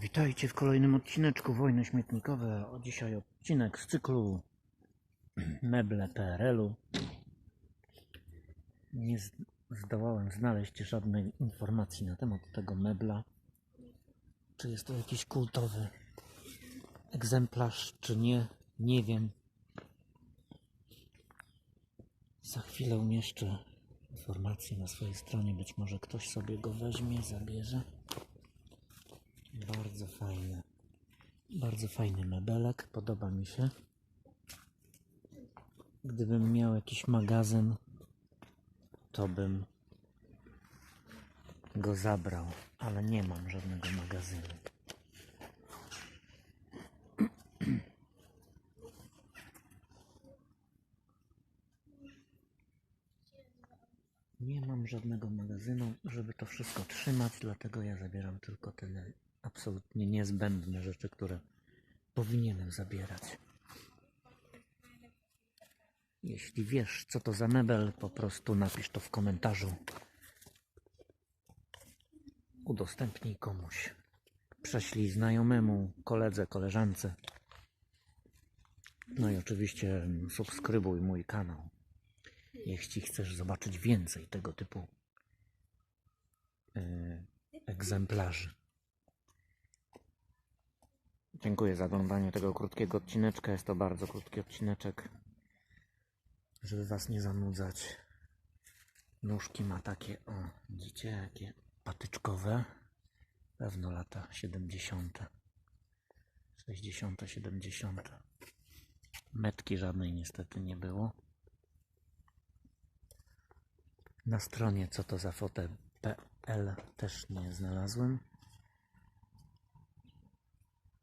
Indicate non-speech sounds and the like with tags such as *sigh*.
Witajcie w kolejnym odcineczku Wojny Śmietnikowe. O dzisiaj odcinek z cyklu *clears throat* Meble PRL-u. Nie zdołałem znaleźć żadnej informacji na temat tego mebla. Czy jest to jakiś kultowy egzemplarz, czy nie, nie wiem. Za chwilę umieszczę informacje na swojej stronie. Być może ktoś sobie go weźmie, zabierze. Fajny. Bardzo fajny mebelek. Podoba mi się. Gdybym miał jakiś magazyn, to bym go zabrał, ale nie mam żadnego magazynu. Nie mam żadnego magazynu, żeby to wszystko trzymać, dlatego ja zabieram tylko tyle absolutnie niezbędne rzeczy, które powinienem zabierać. Jeśli wiesz, co to za mebel, po prostu napisz to w komentarzu. Udostępnij komuś. Prześlij znajomemu, koledze, koleżance. No i oczywiście subskrybuj mój kanał. Jeśli chcesz zobaczyć więcej tego typu e, egzemplarzy. Dziękuję za oglądanie tego krótkiego odcineczka. Jest to bardzo krótki odcineczek, żeby Was nie zanudzać. Nóżki ma takie, o, widzicie, jakie patyczkowe. Pewno lata 70., 60., 70. Metki żadnej niestety nie było. Na stronie co to za fotel.pl też nie znalazłem.